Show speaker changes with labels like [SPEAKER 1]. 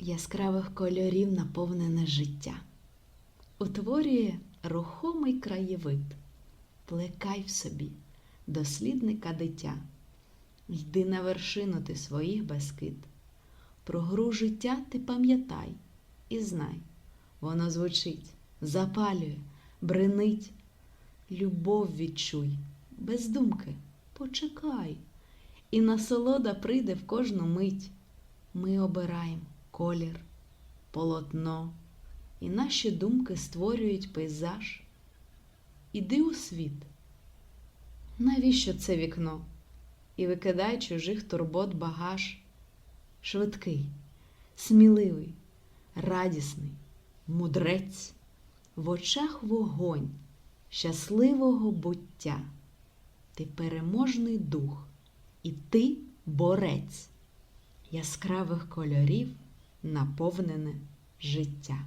[SPEAKER 1] яскравих кольорів наповнене життя, утворює рухомий краєвид, плекай в собі, дослідника дитя, йди на вершину ти своїх безкид. Про гру життя ти пам'ятай і знай, воно звучить, запалює, бренить. Любов відчуй, без думки, почекай, і насолода прийде в кожну мить. Ми обираємо колір, полотно, і наші думки створюють пейзаж. Іди у світ. Навіщо це вікно? І викидай чужих турбот багаж. Швидкий, сміливий, радісний, мудрець, в очах вогонь щасливого буття. Ти переможний дух, і ти борець яскравих кольорів наповнене життя.